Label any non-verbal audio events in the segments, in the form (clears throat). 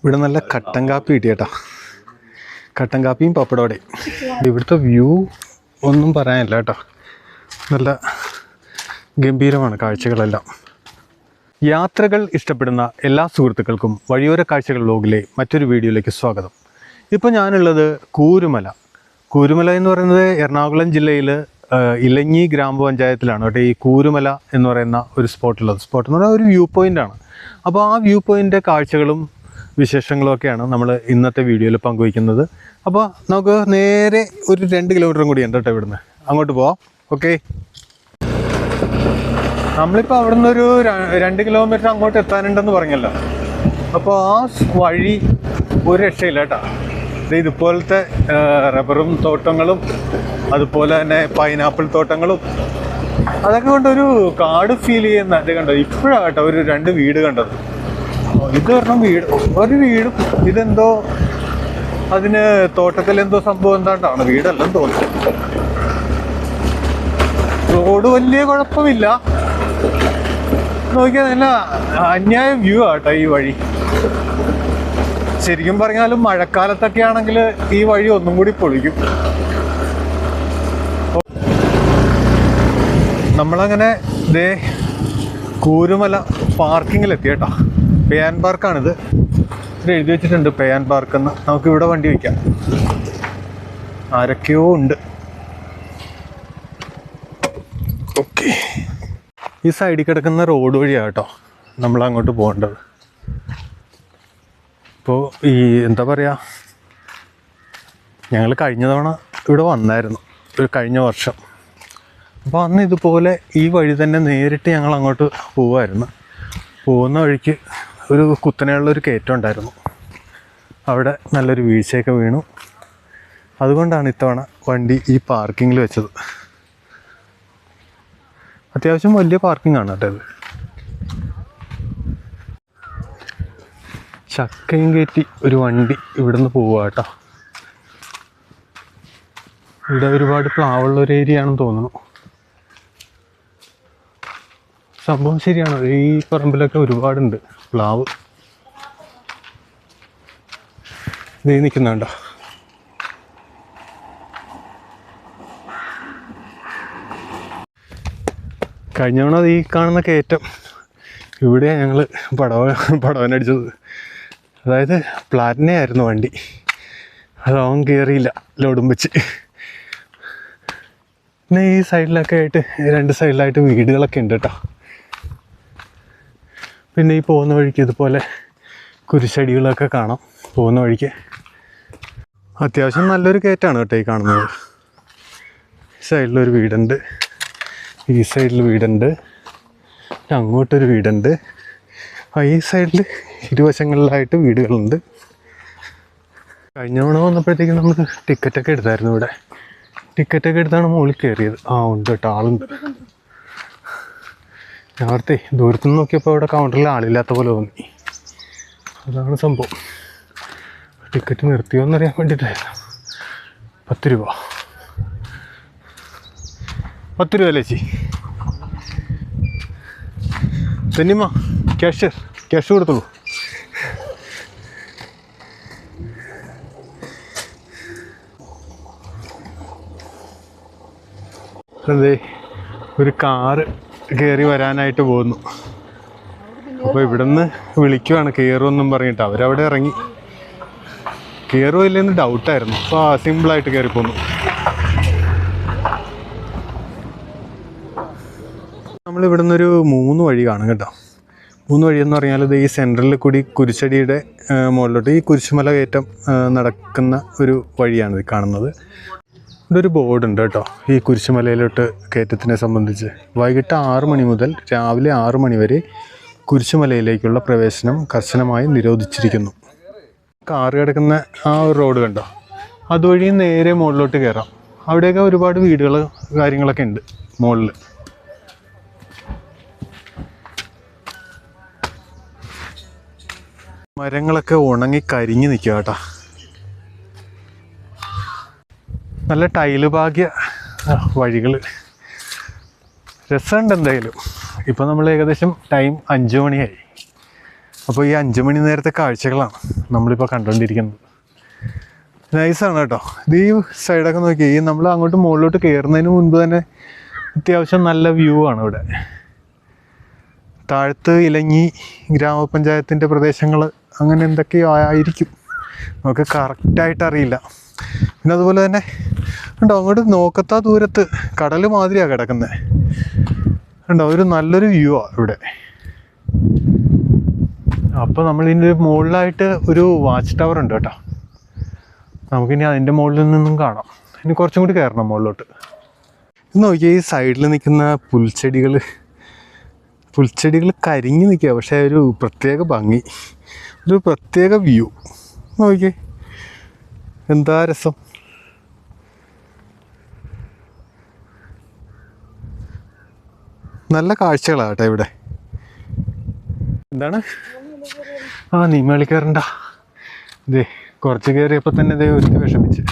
ഇവിടെ നല്ല കട്ടൻ കാപ്പി കിട്ടിയേട്ടാ. കട്ടൻ കാപ്പിയും പപ്പടോടെയും ഇവിടുത്തെ വ്യൂ ഒന്നും പറയാനില്ല കേട്ടോ. നല്ല ഗംഭീരമാണ് കാഴ്ചകളെല്ലാം. യാത്രകൾ ഇഷ്ടപ്പെടുന്ന എല്ലാ സുഹൃത്തുക്കൾക്കും വഴിയോര കാഴ്ചകൾ ലോകിലെ മറ്റൊരു വീഡിയോയിലേക്ക് സ്വാഗതം. ഇപ്പോൾ ഞാനുള്ളത് കൂരുമല. കൂരുമല എന്ന് പറയുന്നത് എറണാകുളം ജില്ലയിൽ ഇലഞ്ഞി ഗ്രാമപഞ്ചായത്തിലാണ് കേട്ടോ ഈ കൂരുമല എന്ന് പറയുന്ന ഒരു സ്പോട്ടുള്ളത് സ്പോട്ട് എന്ന് പറഞ്ഞാൽ ഒരു വ്യൂ പോയിന്റ് ആണ്. അപ്പോൾ ആ വ്യൂ പോയിന്റ് കാഴ്ചകളും വിശേഷങ്ങളും ഒക്കെയാണ് നമ്മൾ ഇന്നത്തെ വീഡിയോയിൽ പങ്കുവയ്ക്കുന്നത്. അപ്പോൾ നമുക്ക് നേരെ ഒരു രണ്ട് കിലോമീറ്ററും കൂടി ഉണ്ട് കേട്ടോ ഇവിടുന്ന്. അങ്ങോട്ട് പോവാം. ഓക്കെ നമ്മളിപ്പോൾ അവിടുന്ന് ഒരു രണ്ട് കിലോമീറ്റർ അങ്ങോട്ട് എത്താനുണ്ടെന്ന് പറഞ്ഞല്ലോ. അപ്പോൾ ആ വഴി ഒരു രക്ഷയില്ല കേട്ടോ. ഇത് ഇതുപോലത്തെ റബ്ബറും തോട്ടങ്ങളും അതുപോലെ തന്നെ പൈനാപ്പിൾ തോട്ടങ്ങളും അതൊക്കെ കൊണ്ടൊരു കാട് ഫീൽ ചെയ്യുന്ന അത് കണ്ടോ? ഇപ്പോഴാണ് കേട്ടോ ഒരു രണ്ട് വീട് കണ്ടത്. ഇത് പറഞ്ഞ വീട് ഒരു വീട് ഇതെന്തോ അതിന് തോട്ടത്തിൽ എന്തോ സംഭവം എന്താണ്ടാണ്? വീടല്ലെന്ന് തോന്നുന്നു. റോഡ് വലിയ കുഴപ്പമില്ല. നോക്കിയാൽ നല്ല അന്യായ വ്യൂ ആട്ടോ ഈ വഴി. ശരിക്കും പറഞ്ഞാലും മഴക്കാലത്തൊക്കെ ആണെങ്കിൽ ഈ വഴി ഒന്നും കൂടി പൊളിക്കും. നമ്മളങ്ങനെ ദേ കൂരുമല പാർക്കിങ്ങിലെത്തി കേട്ടോ പേയാൻ പാർക്കാണിത് ഇത് എഴുതി വെച്ചിട്ടുണ്ട് പേയാൻ പാർക്ക് എന്ന്. നമുക്ക് ഇവിടെ വണ്ടി വയ്ക്കാം. ആരൊക്കെയോ ഉണ്ട്. ഓക്കെ ഈ സൈഡിൽ കിടക്കുന്ന റോഡ് വഴിയാണ് കേട്ടോ നമ്മൾ അങ്ങോട്ട് പോകേണ്ടത്. ഇപ്പോൾ ഈ എന്താ പറയുക ഞങ്ങൾ കഴിഞ്ഞ തവണ ഇവിടെ വന്നായിരുന്നു. ഒരു കഴിഞ്ഞ വർഷം. അപ്പോൾ അന്ന് ഇതുപോലെ ഈ വഴി തന്നെ നേരിട്ട് ഞങ്ങൾ അങ്ങോട്ട് പോകുമായിരുന്നു പോകുന്ന വഴിക്ക് ഒരു കുത്തനെയുള്ള ഒരു കയറ്റം ഉണ്ടായിരുന്നു. അവിടെ നല്ലൊരു വീഴ്ചയൊക്കെ വീണു. അതുകൊണ്ടാണ് ഇത്തവണ വണ്ടി ഈ പാർക്കിങ്ങിൽ വെച്ചത്. അത്യാവശ്യം വലിയ പാർക്കിംഗ് ആണ് കേട്ടോ ഇത്. ചക്കയും കയറ്റി ഒരു വണ്ടി ഇവിടുന്ന് പോവുക കേട്ടോ. ഇവിടെ ഒരുപാട് പ്ലാവുള്ള ഒരു ഏരിയ ആണെന്ന് തോന്നുന്നു. സംഭവം ശരിയാണ്. ഈ പറമ്പിലൊക്കെ ഒരുപാടുണ്ട്. പ്ലാവ്. നീ നിൽക്കുന്നുണ്ടോ കഴിഞ്ഞ തവണ ഈ കാണുന്ന കയറ്റം. ഇവിടെയാണ് ഞങ്ങൾ പടവ പടവനടിച്ചത് അതായത് പ്ലാറ്റിനെ ആയിരുന്നു വണ്ടി. റോങ് കയറിയില്ല ലോഡും വെച്ച്. പിന്നെ ഈ സൈഡിലൊക്കെ ആയിട്ട് രണ്ട് സൈഡിലായിട്ട് വീടുകളൊക്കെ ഉണ്ട് കേട്ടോ. പിന്നെ ഈ പോകുന്ന വഴിക്ക് ഇതുപോലെ കുരിശടികളൊക്കെ കാണാം. പോകുന്ന വഴിക്ക്. അത്യാവശ്യം നല്ലൊരു കയറ്റാണ് കേട്ടോ ഈ കാണുന്നത്. സൈഡിലൊരു വീടുണ്ട്. ഈ സൈഡിൽ വീടുണ്ട്. അങ്ങോട്ടൊരു വീടുണ്ട്. ഈ സൈഡിൽ ഇരുവശങ്ങളിലായിട്ട് വീടുകളുണ്ട്. കഴിഞ്ഞ തവണ വന്നപ്പോഴത്തേക്കും നമ്മൾ ടിക്കറ്റൊക്കെ എടുത്തായിരുന്നു ഇവിടെ. ടിക്കറ്റൊക്കെ എടുത്താണ് മുകളിൽ കയറിയത്. ആ ഉണ്ട് കേട്ടോ. ആളുണ്ട്. നേരത്തെ ദൂരത്തുനിന്ന് നോക്കിയപ്പോൾ അവിടെ കൗണ്ടറിൽ ആളില്ലാത്ത പോലെ തോന്നി. അതാണ് സംഭവം. ടിക്കറ്റ് നിർത്തിയോ എന്നറിയാൻ വേണ്ടിയിട്ടായിരുന്നു പത്ത് രൂപ. പത്ത് രൂപ അല്ലേ ചേച്ചി? തന്നിമ്മ ക്യാഷ് ക്യാഷ് കൊടുത്തോളൂ. അതെ ഒരു കാറ്. കയറി വരാനായിട്ട് പോകുന്നു അപ്പോൾ ഇവിടുന്ന് വിളിക്കുവാണ്. കയറുമെന്നും പറഞ്ഞിട്ട് അവരവിടെ ഇറങ്ങി. കയറുമോ ഇല്ലെന്ന് ഡൗട്ടായിരുന്നു അപ്പോൾ സിമ്പിളായിട്ട് കയറി പോന്നു. നമ്മൾ ഇവിടുന്ന് ഒരു മൂന്ന് വഴി കാണും കേട്ടോ. മൂന്ന് വഴി എന്ന് പറഞ്ഞാൽ ഇത് ഈ സെൻട്രലിൽ കൂടി കുരിശടിയുടെ മുകളിലോട്ട് ഈ കുരിശുമല കയറ്റം നടക്കുന്ന ഒരു വഴിയാണ് ഇത് കാണുന്നത്. ഇവിടെ ഒരു ബോർഡ് ഉണ്ട് കേട്ടോ. ഈ കുരിശുമലയിലോട്ട് കയറ്റത്തിനെ സംബന്ധിച്ച്. വൈകിട്ട് ആറ് മണി മുതൽ രാവിലെ ആറ് മണി വരെ കുരിശുമലയിലേക്കുള്ള പ്രവേശനം കർശനമായി നിരോധിച്ചിരിക്കുന്നു. കാറ് കിടക്കുന്ന ആ ഒരു റോഡ് കണ്ടോ? അതുവഴി നേരെ മുകളിലോട്ട് കയറാം. അവിടെയൊക്കെ ഒരുപാട് വീടുകൾ കാര്യങ്ങളൊക്കെ ഉണ്ട് മുകളിൽ മരങ്ങളൊക്കെ ഉണങ്ങി കരിഞ്ഞു നിൽക്കുക കേട്ടോ. നല്ല ടൈൽ ഭാഗ്യ വഴികൾ രസമുണ്ട് എന്തായാലും. ഇപ്പം നമ്മൾ ഏകദേശം ടൈം അഞ്ച് മണിയായി. അപ്പോൾ ഈ അഞ്ച് മണി നേരത്തെ കാഴ്ചകളാണ് നമ്മളിപ്പോൾ കണ്ടുകൊണ്ടിരിക്കുന്നത് നൈസാണ് കേട്ടോ. ഇത് ഈ സൈഡൊക്കെ നോക്കി ഈ നമ്മൾ അങ്ങോട്ട് മുകളിലോട്ട് കയറുന്നതിന് മുൻപ് തന്നെ അത്യാവശ്യം നല്ല വ്യൂ ആണ് ഇവിടെ. താഴത്ത് ഇലങ്ങി ഗ്രാമപഞ്ചായത്തിന്റെ പ്രദേശങ്ങൾ അങ്ങനെ എന്തൊക്കെയോ ആയിരിക്കും. നമുക്ക് കറക്റ്റായിട്ട് അറിയില്ല. പിന്നെ അതുപോലെ തന്നെ ഉണ്ടോ അങ്ങോട്ട് നോക്കത്താ ദൂരത്ത് കടൽ മാതിരിയാണ് കിടക്കുന്നത് ഉണ്ടോ ഒരു നല്ലൊരു വ്യൂ ആ ഇവിടെ. അപ്പോൾ നമ്മൾ ഇതിന്റെ മുകളിലായിട്ട് ഒരു വാച്ച് ടവർ ഉണ്ട് കേട്ടോ. നമുക്കിനി അതിന്റെ മുകളിൽ നിന്നും കാണാം. ഇനി കുറച്ചും കൂടി കയറണം മുകളിലോട്ട് ഇത് നോക്കിയാൽ ഈ സൈഡിൽ നിൽക്കുന്ന പുൽച്ചെടികൾ പുൽച്ചെടികൾ കരിഞ്ഞു നിൽക്കുക പക്ഷേ ഒരു പ്രത്യേക ഭംഗി ഒരു പ്രത്യേക വ്യൂ നോക്കിയേ. എന്താ രസം? നല്ല കാഴ്ചകളാണ് കേട്ടോ ഇവിടെ. എന്താണ്? ആ നീ മേളിക്കാറുണ്ട ഇതേ കുറച്ച് കയറിയപ്പോൾ തന്നെ ഇതേ ഒരു വിഷമിച്ച്.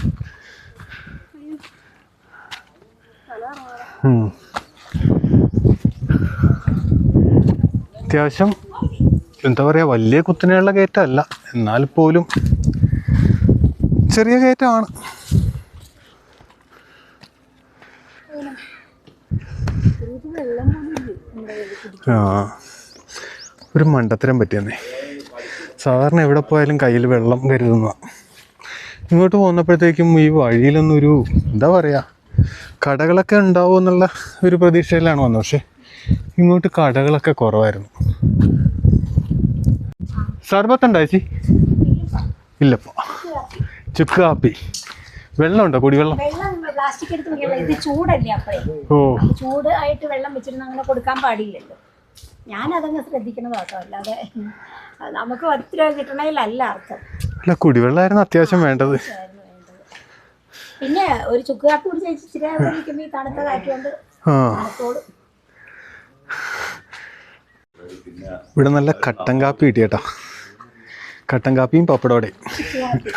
അത്യാവശ്യം എന്താ പറയാ വലിയ കുത്തനെയുള്ള കയറ്റമല്ല എന്നാൽ പോലും ചെറിയ കയറ്റമാണ് ആ ഒരു മണ്ടത്തരം പറ്റിയെന്നേ. സാധാരണ എവിടെ പോയാലും കയ്യിൽ വെള്ളം കരുതുന്ന. ഇങ്ങോട്ട് പോന്നപ്പോഴത്തേക്കും ഈ വഴിയിലൊന്നൊരു എന്താ പറയുക കടകളൊക്കെ ഉണ്ടാവും എന്നുള്ള ഒരു പ്രതീക്ഷയിലാണ് വന്നത്. പക്ഷേ ഇങ്ങോട്ട് കടകളൊക്കെ കുറവായിരുന്നു. സർബത്ത് ഉണ്ടോ ചേച്ചി? ഇല്ലപ്പോ. ചുക്ക് കാപ്പി. വെള്ളമുണ്ടോ? കുടിവെള്ളം? വെള്ളം പ്ലാസ്റ്റിക് എടുത്ത് ഇത് ചൂടല്ലേ അപ്പഴേ. ഓ. ചൂട് ആയിട്ട് വെള്ളം വെച്ചിരുന്ന അങ്ങനെ കൊടുക്കാൻ പാടില്ലല്ലോ. ഞാൻ അതങ്ങ് കേട്ടോ. അല്ലാതെ നമുക്ക് ഒത്തിരി കിട്ടണതിലല്ല അർത്ഥം. അല്ല കുടിവെള്ളമായിരുന്നു അത്യാവശ്യം വേണ്ടത്. പിന്നെ ഒരു ചുക്ക് കാപ്പി കുടിച്ച് ഇച്ചിരി ഈ തണുത്ത കാറ്റുകൊണ്ട് ആ. തണുത്തോട് ഇവിടെ നല്ല കട്ടൻ കാപ്പി കിട്ടി കേട്ടോ കട്ടൻ കാപ്പിയും പപ്പടോടെയും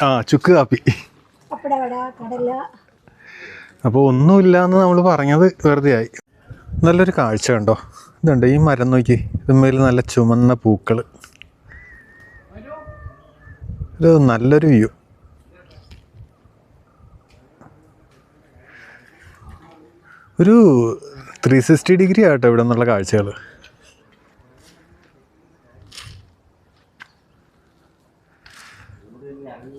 ആ ചുക്ക് കാപ്പി. അപ്പോൾ ഒന്നുമില്ല എന്ന് നമ്മൾ പറഞ്ഞത് വെറുതെ ആയി നല്ലൊരു കാഴ്ച കണ്ടോ? ഇതുണ്ട് ഈ മരം നോക്കി. ഇതുമേൽ നല്ല ചുമന്ന പൂക്കൾ ഒരു നല്ലൊരു വ്യൂ. ഒരു ത്രീ സിക്സ്റ്റി ഡിഗ്രി ആട്ടോ ഇവിടെ നിന്നുള്ള കാഴ്ചകൾ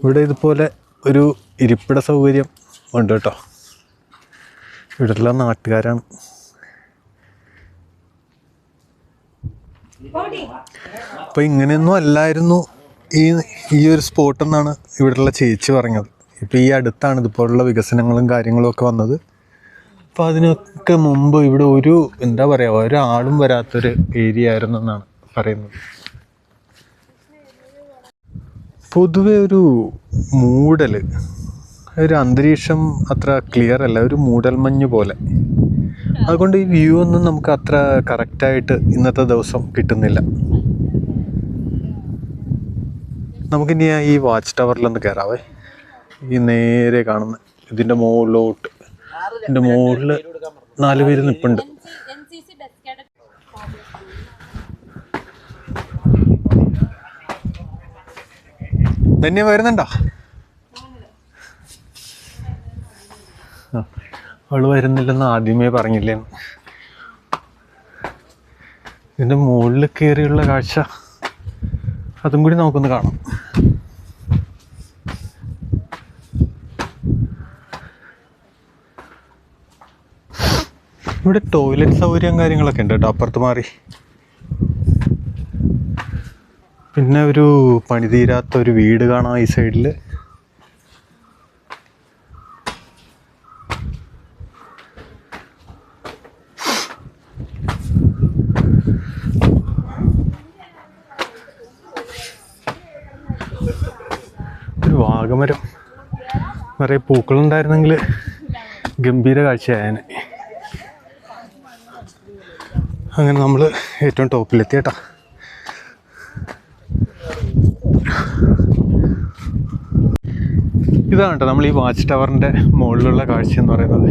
ഇവിടെ ഇതുപോലെ ഒരു ഇരിപ്പിട സൗകര്യം ഉണ്ട് കേട്ടോ. ഇവിടെ എല്ലാം നാട്ടുകാരാണ്. അപ്പോൾ ഇങ്ങനെയൊന്നും അല്ലായിരുന്നു ഈ ഈ ഒരു സ്പോട്ട് എന്നാണ് ഇവിടെയുള്ള ചേച്ചി പറഞ്ഞത്. ഇപ്പോൾ ഈ അടുത്താണ് ഇതുപോലുള്ള വികസനങ്ങളും കാര്യങ്ങളും ഒക്കെ വന്നത്. അപ്പോൾ അതിനൊക്കെ മുമ്പ് ഇവിടെ ഒരു എന്താ പറയുക ഒരാളും വരാത്തൊരു ഏരിയ ആയിരുന്നു എന്നാണ് പറയുന്നത്. പൊതുവെ ഒരു മൂടൽ ഒരു അന്തരീക്ഷം അത്ര ക്ലിയർ അല്ല. ഒരു മൂടൽമഞ്ഞ് പോലെ. അതുകൊണ്ട് ഈ വ്യൂ ഒന്നും നമുക്ക് അത്ര കറക്റ്റായിട്ട് ഇന്നത്തെ ദിവസം കിട്ടുന്നില്ല. നമുക്കിനി ഈ വാച്ച് ടവറിലൊന്ന് കയറാവേ ഈ നേരെ കാണുന്ന ഇതിന്റെ മുകളിലോട്ട് ഇതിന്റെ മുകളിൽ നാല് പേര് നിൽപ്പുണ്ട് ധന്യ വരുന്നുണ്ടോ? അവൾ വരുന്നില്ലെന്ന് ആദ്യമേ പറഞ്ഞില്ലേ? ഇതിന്റെ മുകളിൽ കയറിയുള്ള കാഴ്ച അതും കൂടി നമുക്കൊന്ന് കാണാം. ഇവിടെ ടോയ്ലറ്റ് സൗകര്യം കാര്യങ്ങളൊക്കെ ഉണ്ട് കേട്ടോ അപ്പുറത്ത് മാറി. പിന്നെ ഒരു പണി തീരാത്ത ഒരു വീട് കാണാം ഈ സൈഡിൽ ഒരു വാഗമരം. നിറയെ പൂക്കളുണ്ടായിരുന്നെങ്കിൽ ഗംഭീര കാഴ്ചയായനെ. അങ്ങനെ നമ്മൾ ഏറ്റവും ടോപ്പിലെത്തി കേട്ടോ. ഇതാണ് കേട്ടോ നമ്മൾ ഈ വാച്ച് ടവറിന്റെ മുകളിലുള്ള കാഴ്ച എന്ന് പറയുന്നത്.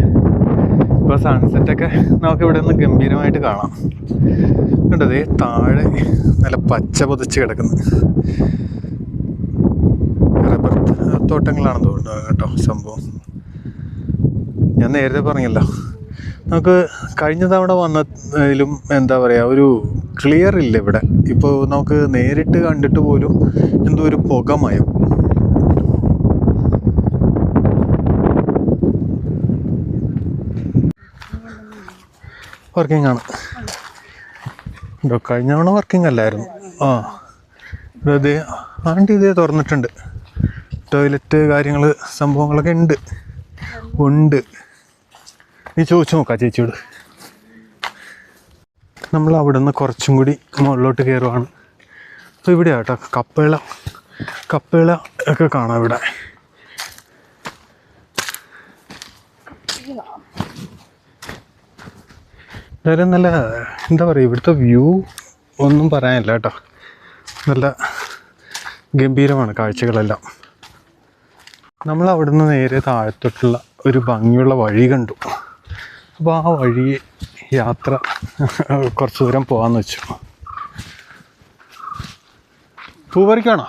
ഇപ്പോൾ സൺസെറ്റൊക്കെ നമുക്ക് ഇവിടെ നിന്ന് ഗംഭീരമായിട്ട് കാണാം. കണ്ടത് താഴെ നല്ല പച്ച പൊതിച്ച് കിടക്കുന്നു. റബ്ബർ തോട്ടങ്ങളാണെന്ന് തോന്നുന്നു. കേട്ടോ സംഭവം. ഞാൻ നേരത്തെ പറഞ്ഞല്ലോ നമുക്ക് കഴിഞ്ഞ തവണ വന്നതിലും എന്താ പറയുക ഒരു ക്ലിയർ ഇല്ല ഇവിടെ. ഇപ്പോൾ നമുക്ക് നേരിട്ട് കണ്ടിട്ട് പോലും എന്തോ ഒരു പുകമയം. വർക്കിംഗ് ആണ്. കഴിഞ്ഞ തവണ വർക്കിംഗ് അല്ലായിരുന്നു. ആ. ഇതേ ആണ്ട് ഇതേ തുറന്നിട്ടുണ്ട്. ടോയ്ലറ്റ് കാര്യങ്ങൾ സംഭവങ്ങളൊക്കെ ഉണ്ട്. ഉണ്ട്. നീ ചോദിച്ചു നോക്കാം ചേച്ചിയോട് നമ്മൾ അവിടെ നിന്ന് കുറച്ചും കൂടി മുകളിലോട്ട് കയറുവാണ്. അപ്പോൾ ഇവിടെ കേട്ടോ കപ്പേള കപ്പേള ഒക്കെ കാണാം ഇവിടെ. എന്തായാലും നല്ല എന്താ പറയുക ഇവിടുത്തെ വ്യൂ ഒന്നും പറയാനില്ല കേട്ടോ. നല്ല ഗംഭീരമാണ് കാഴ്ചകളെല്ലാം. നമ്മൾ അവിടുന്ന് നേരെ താഴത്തോട്ടുള്ള ഒരു ഭംഗിയുള്ള വഴി കണ്ടു. അപ്പോൾ ആ വഴി യാത്ര കുറച്ച് ദൂരം പോകാമെന്ന് വെച്ചു. പൂപറിക്കാണോ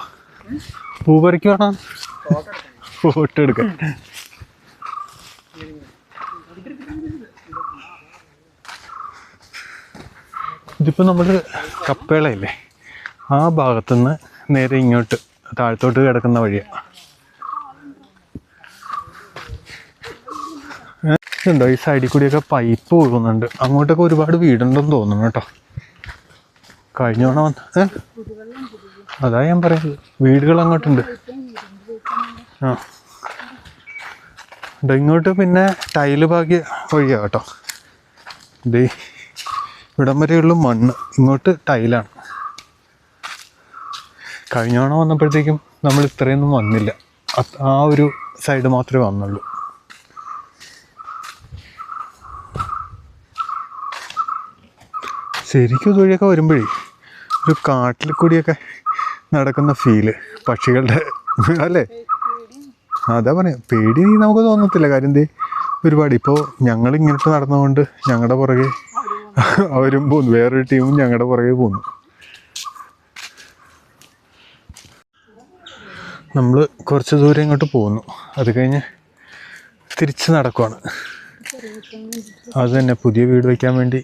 പൂപറിക്കാണോ ഫോട്ടോ എടുക്കാൻ ഇതിപ്പോൾ നമ്മൾ കപ്പേളയില്ലേ? ആ ഭാഗത്തുനിന്ന് നേരെ ഇങ്ങോട്ട് താഴത്തോട്ട് കിടക്കുന്ന വഴിയാണ് ഉണ്ടോ ഈ സൈഡിൽ കൂടിയൊക്കെ പൈപ്പ് ഒഴുകുന്നുണ്ട്. അങ്ങോട്ടൊക്കെ ഒരുപാട് വീടുണ്ടെന്ന് തോന്നുന്നു കേട്ടോ. കഴിഞ്ഞോണ വന്ന്. അതാ ഞാൻ പറയുന്നത്. വീടുകൾ അങ്ങോട്ടുണ്ട്. ആ. ഇങ്ങോട്ട് പിന്നെ ടൈൽ ഭാഗ്യ വഴിയാ കേട്ടോ. ദേ ഇവിടം വരെയുള്ള മണ്ണ്. ഇങ്ങോട്ട് ടൈലാണ് കഴിഞ്ഞോണം വന്നപ്പോഴത്തേക്കും നമ്മൾ ഇത്രയൊന്നും വന്നില്ല. ആ ഒരു സൈഡ് മാത്രമേ വന്നുള്ളൂ. ശരിക്കും ഇതുവഴിയൊക്കെ വരുമ്പോഴേ ഒരു കാട്ടിൽ കൂടിയൊക്കെ നടക്കുന്ന ഫീൽ പക്ഷികളുടെ (laughs) അല്ലേ? അതാ പറയാം പേടി നമുക്ക് തോന്നത്തില്ല. കാര്യം എന്തേ ഒരുപാട്. ഇപ്പോൾ ഞങ്ങൾ ഇങ്ങോട്ട് നടന്നുകൊണ്ട് ഞങ്ങളുടെ പുറകെ (laughs) അവരും പോകുന്നു. വേറൊരു ടീമും ഞങ്ങളുടെ പുറകെ പോകുന്നു. നമ്മൾ കുറച്ച് ദൂരം ഇങ്ങോട്ട് പോകുന്നു. അത് കഴിഞ്ഞ് തിരിച്ച് നടക്കുവാണ്. അത് തന്നെ പുതിയ വീട് വയ്ക്കാൻ വേണ്ടി.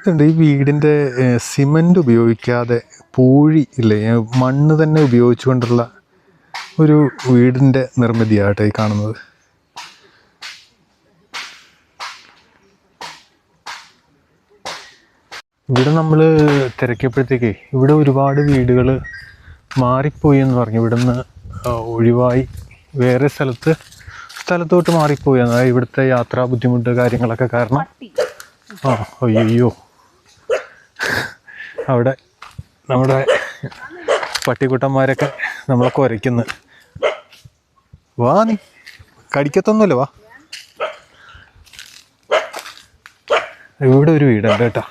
ഇതുണ്ട് ഈ വീടിന്റെ സിമന്റ് ഉപയോഗിക്കാതെ പൂഴി ഇല്ലേ മണ്ണ് തന്നെ ഉപയോഗിച്ചുകൊണ്ടുള്ള ഒരു വീടിന്റെ നിർമ്മിതിയാട്ടെ ഈ കാണുന്നത്. ഇവിടെ നമ്മൾ തിരക്കിയപ്പോഴത്തേക്കേ ഇവിടെ ഒരുപാട് വീടുകൾ മാറിപ്പോയി എന്ന് പറഞ്ഞു. ഇവിടുന്ന് ഒഴിവായി. വേറെ സ്ഥലത്ത് സ്ഥലത്തോട്ട് മാറിപ്പോയി. അതായത് ഇവിടുത്തെ യാത്രാ ബുദ്ധിമുട്ട് കാര്യങ്ങളൊക്കെ കാരണം. ആ അയ്യോ. അവിടെ നമ്മുടെ പട്ടിക്കുട്ടന്മാരൊക്കെ നമ്മളെ കുരയ്ക്കുന്നു. വാ നീ. കടിക്കത്തൊന്നുമില്ല വാ. ഇവിടെ ഒരു വീടുണ്ട് കേട്ടോ.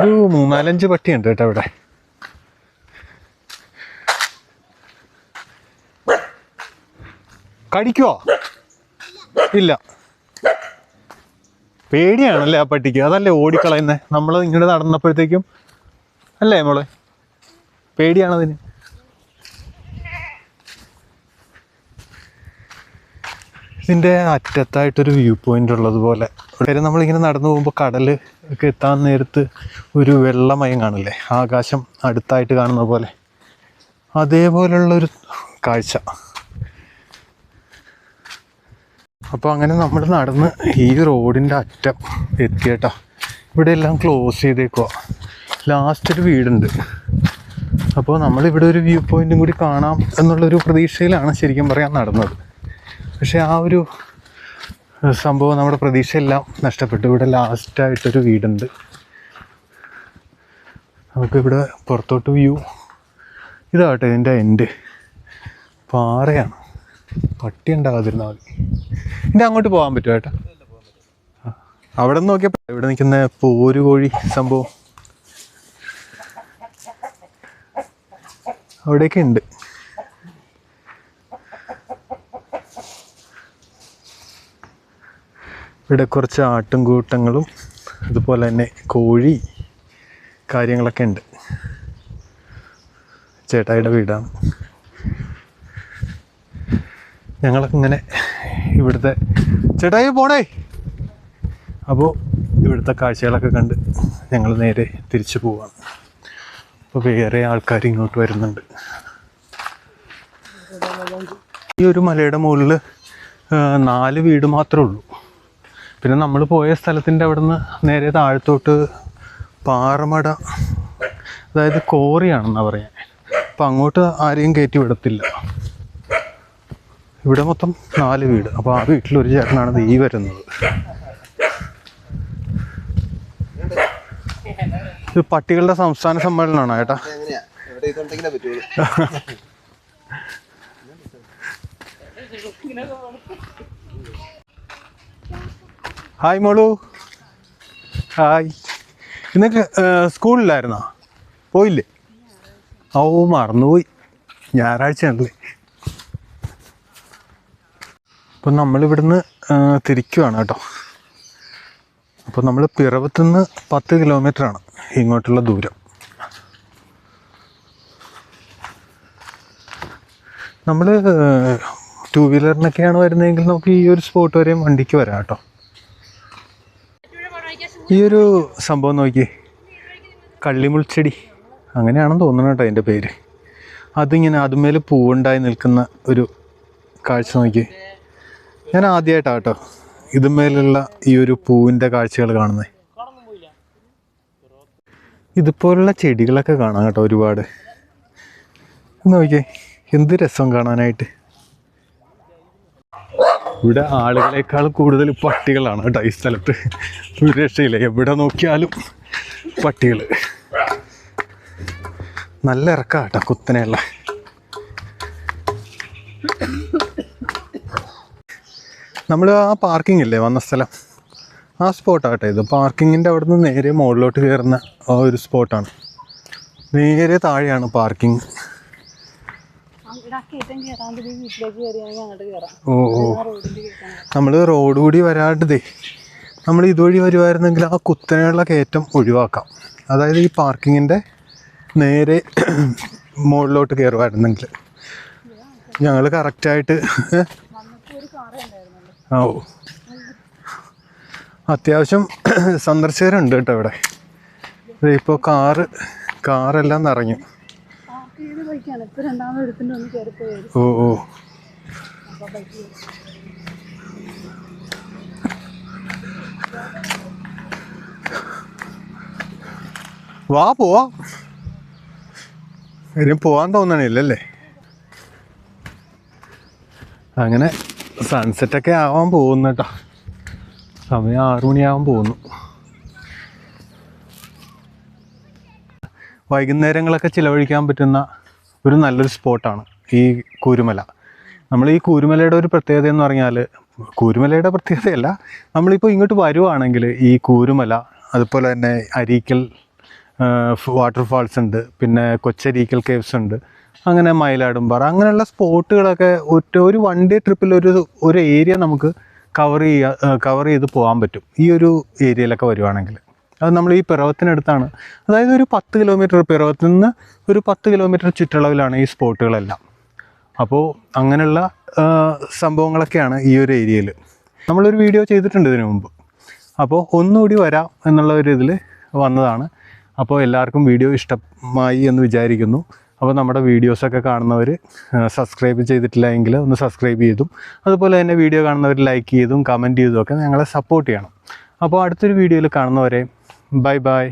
ഒരു മൂന്നാലഞ്ച് പട്ടിയുണ്ട് കേട്ടോ ഇവിടെ. കടിക്കുവോ? ഇല്ല. പേടിയാണല്ലേ ആ പട്ടിക്ക്? അതല്ലേ ഓടിക്കളയുന്നത് നമ്മൾ ഇങ്ങോട്ട് നടന്നപ്പോഴത്തേക്കും അല്ലേ മോളെ? പേടിയാണതിന്. ഇതിന്റെ അറ്റത്തായിട്ടൊരു വ്യൂ പോയിന്റ് ഉള്ളതുപോലെ. കാര്യം നമ്മളിങ്ങനെ നടന്നു പോകുമ്പോൾ കടൽ ഒക്കെ എത്താൻ നേരത്ത് ഒരു വെള്ളമയം കാണില്ലേ? ആകാശം അടുത്തായിട്ട് കാണുന്ന പോലെ. അതേപോലുള്ളൊരു കാഴ്ച. അപ്പോൾ അങ്ങനെ നമ്മൾ നടന്ന് ഈ റോഡിന്റെ അറ്റം എത്തിയേട്ടാ. ഇവിടെ എല്ലാം ക്ലോസ് ചെയ്തേക്കുക ലാസ്റ്റ് ഒരു വീടുണ്ട്. അപ്പോൾ നമ്മളിവിടെ ഒരു വ്യൂ പോയിന്റും കൂടി കാണാം എന്നുള്ളൊരു പ്രതീക്ഷയിലാണ് ശരിക്കും പറയാൻ നടന്നത്. പക്ഷേ ആ ഒരു സംഭവം നമ്മുടെ പ്രതീക്ഷയെല്ലാം നഷ്ടപ്പെട്ടു. ഇവിടെ ലാസ്റ്റായിട്ടൊരു വീടുണ്ട്. നമുക്കിവിടെ പുറത്തോട്ട് വ്യൂ ഇതാകട്ടെ ഇതിന്റെ എൻഡ് പാറയാണ്. പട്ടി ഉണ്ടാകാതിരുന്നാൽ മതി. ഇനി അങ്ങോട്ട് പോകാൻ പറ്റുമോ ഏട്ടാ. അവിടെ നിന്ന് നോക്കിയപ്പോൾ ഇവിടെ നിൽക്കുന്ന പോരു കോഴി സംഭവം. അവിടെയൊക്കെ ഉണ്ട്. ഇവിടെ കുറച്ച് ആട്ടുംകൂട്ടങ്ങളും അതുപോലെ തന്നെ കോഴി കാര്യങ്ങളൊക്കെ ഉണ്ട്. ചേട്ടായിയുടെ വീടാണ്. ഞങ്ങളൊക്കെ ഇങ്ങനെ ഇവിടുത്തെ ചേട്ടായി പോണേ. അപ്പോൾ ഇവിടുത്തെ കാഴ്ചകളൊക്കെ കണ്ട് ഞങ്ങൾ നേരെ തിരിച്ചു പോവാണ്. അപ്പോൾ വേറെ ആൾക്കാർ ഇങ്ങോട്ട് വരുന്നുണ്ട്. ഈ ഒരു മലയുടെ മുകളിൽ നാല് വീട് മാത്രമേ ഉള്ളൂ. പിന്നെ നമ്മൾ പോയ സ്ഥലത്തിന്റെ അവിടെ നിന്ന് നേരെ താഴത്തോട്ട് പാറമട അതായത് കോറിയാണെന്നാണ് പറയാൻ അപ്പം അങ്ങോട്ട് ആരെയും കയറ്റി വിടത്തില്ല. ഇവിടെ മൊത്തം നാല് വീട്. അപ്പോൾ ആ വീട്ടിൽ ഒരു ചേട്ടനാണ് ഈ വരുന്നത്. ഇത് പട്ടികളുടെ സംസ്ഥാന സമ്മേളനമാണ് ഏട്ടാ? ഹായ് മോളു. ഹായ്. ഇന്നൊക്കെ സ്കൂളിലായിരുന്നോ? പോയില്ലേ? ഓ മറന്നുപോയി. ഞായറാഴ്ചയാണല്ലേ. അപ്പം നമ്മളിവിടുന്ന് തിരിക്കുവാണ് കേട്ടോ. അപ്പോൾ നമ്മൾ പിറവത്തുനിന്ന് പത്ത് കിലോമീറ്ററാണ് ഇങ്ങോട്ടുള്ള ദൂരം. നമ്മൾ ടൂ വീലറിനൊക്കെയാണ് വരുന്നതെങ്കിൽ നമുക്ക് ഈ ഒരു സ്പോട്ട് വരെയും വണ്ടിക്ക് വരാം കേട്ടോ. ഈ ഒരു സംഭവം നോക്കി കള്ളിമുൾച്ചെടി. അങ്ങനെയാണെന്ന് തോന്നുന്നു കേട്ടോ അതിന്റെ പേര്. അതിങ്ങനെ അതുമേൽ പൂവുണ്ടായി നിൽക്കുന്ന ഒരു കാഴ്ച നോക്കി ഞാൻ ആദ്യമായിട്ടാണ് കേട്ടോ ഇതുമേലുള്ള ഈ ഒരു പൂവിന്റെ കാഴ്ചകൾ കാണുന്നത് ഇതുപോലുള്ള ചെടികളൊക്കെ കാണാം കേട്ടോ ഒരുപാട്. നോക്കിയേ എന്ത് രസം കാണാനായിട്ട്. ഇവിടെ ആളുകളെക്കാൾ കൂടുതൽ പട്ടികളാണ് കേട്ടോ ഈ സ്ഥലത്ത്. ഒരു രക്ഷയില്ല എവിടെ നോക്കിയാലും പട്ടികൾ നല്ല ഇറക്കാം കേട്ടോ കുത്തനെയുള്ള. നമ്മൾ ആ പാർക്കിംഗ് ഇല്ലേ വന്ന സ്ഥലം? ആ സ്പോട്ടാട്ടെ ഇത്. പാർക്കിങ്ങിന്റെ അവിടെ നിന്ന് നേരെ മുകളിലോട്ട് കയറുന്ന ആ ഒരു സ്പോട്ടാണ് നേരെ താഴെയാണ് പാർക്കിംഗ് ഓ നമ്മൾ റോഡ് കൂടി വരാണ്ടതേ നമ്മൾ ഇതുവഴി വരുമായിരുന്നെങ്കിൽ ആ കുത്തനെയുള്ള കയറ്റം ഒഴിവാക്കാം. അതായത് ഈ പാർക്കിങ്ങിന്റെ നേരെ മുകളിലോട്ട് കയറുമായിരുന്നെങ്കിൽ ഞങ്ങൾ കറക്റ്റായിട്ട് ഓ. അത്യാവശ്യം (clears throat) സന്ദർശകരുണ്ട് കേട്ടോ ഇവിടെ. ഇപ്പോൾ കാറ് കാറെല്ലാം നിറഞ്ഞു. ഓ ഓ. വാ പോവാ. ഇനി പോവാൻ തോന്നണില്ലല്ലേ? അങ്ങനെ സൺസെറ്റൊക്കെ ആവാൻ പോകുന്നു കേട്ടോ. സമയം ആറു മണിയാവാൻ പോകുന്നു. വൈകുന്നേരങ്ങളൊക്കെ ചിലവഴിക്കാൻ പറ്റുന്ന ഒരു നല്ലൊരു സ്പോട്ടാണ് ഈ കൂരുമല. നമ്മൾ ഈ കൂരുമലയുടെ ഒരു പ്രത്യേകത എന്ന് പറഞ്ഞാൽ കൂരുമലയുടെ പ്രത്യേകതയല്ല നമ്മളിപ്പോൾ ഇങ്ങോട്ട് വരുവാണെങ്കിൽ ഈ കൂരുമല അതുപോലെ തന്നെ അരീക്കൽ വാട്ടർഫാൾസ് ഉണ്ട് പിന്നെ കൊച്ചരീക്കൽ കേവ്സ് ഉണ്ട്. അങ്ങനെ മയിലാടുംപാറ അങ്ങനെയുള്ള സ്പോട്ടുകളൊക്കെ ഒറ്റ ഒരു വൺ ഡേ ട്രിപ്പിൽ ഒരു ഒരു ഏരിയ നമുക്ക് കവർ ചെയ്യുക കവർ ചെയ്ത് പോകാൻ പറ്റും. ഈ ഒരു ഏരിയയിലൊക്കെ വരുവാണെങ്കിൽ. അത് നമ്മൾ ഈ പിറവത്തിനടുത്താണ്. അതായത് ഒരു പത്ത് കിലോമീറ്റർ പിറവത്തിൽ നിന്ന് ഒരു പത്ത് കിലോമീറ്റർ ചുറ്റളവിലാണ് ഈ സ്പോട്ടുകളെല്ലാം. അപ്പോൾ അങ്ങനെയുള്ള സംഭവങ്ങളൊക്കെയാണ് ഈ ഒരു ഏരിയയിൽ നമ്മളൊരു വീഡിയോ ചെയ്തിട്ടുണ്ട് ഇതിനു മുമ്പ്. അപ്പോൾ ഒന്നുകൂടി വരാം എന്നുള്ള ഒരു ഇതിൽ വന്നതാണ്. അപ്പോൾ എല്ലാവർക്കും വീഡിയോ ഇഷ്ടമായി എന്ന് വിചാരിക്കുന്നു. അപ്പോൾ നമ്മുടെ വീഡിയോസൊക്കെ കാണുന്നവർ സബ്സ്ക്രൈബ് ചെയ്തിട്ടില്ല എങ്കിൽ ഒന്ന് സബ്സ്ക്രൈബ് ചെയ്തും അതുപോലെ തന്നെ വീഡിയോ കാണുന്നവർ ലൈക്ക് ചെയ്തും കമന്റ് ചെയ്തും ഒക്കെ ഞങ്ങളെ സപ്പോർട്ട് ചെയ്യണം. അപ്പോൾ അടുത്തൊരു വീഡിയോയിൽ കാണുന്നവരെ ബൈ ബൈ